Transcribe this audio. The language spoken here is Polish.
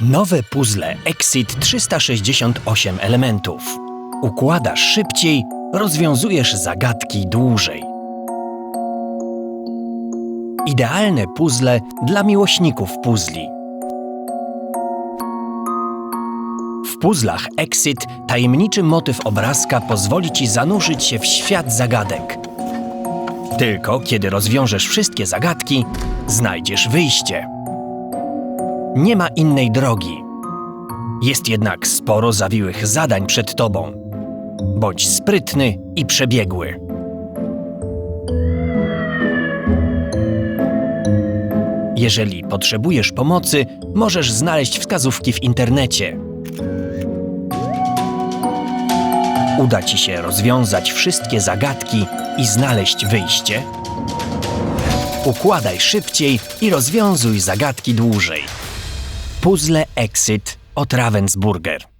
Nowe puzzle Exit 368 elementów. Układasz szybciej, rozwiązujesz zagadki dłużej. Idealne puzzle dla miłośników puzli. W puzzlach Exit tajemniczy motyw obrazka pozwoli ci zanurzyć się w świat zagadek. Tylko kiedy rozwiążesz wszystkie zagadki, znajdziesz wyjście. Nie ma innej drogi. Jest jednak sporo zawiłych zadań przed tobą. Bądź sprytny i przebiegły. Jeżeli potrzebujesz pomocy, możesz znaleźć wskazówki w internecie. Uda ci się rozwiązać wszystkie zagadki i znaleźć wyjście? Układaj szybciej i rozwiązuj zagadki dłużej. Puzzle Exit od Ravensburger.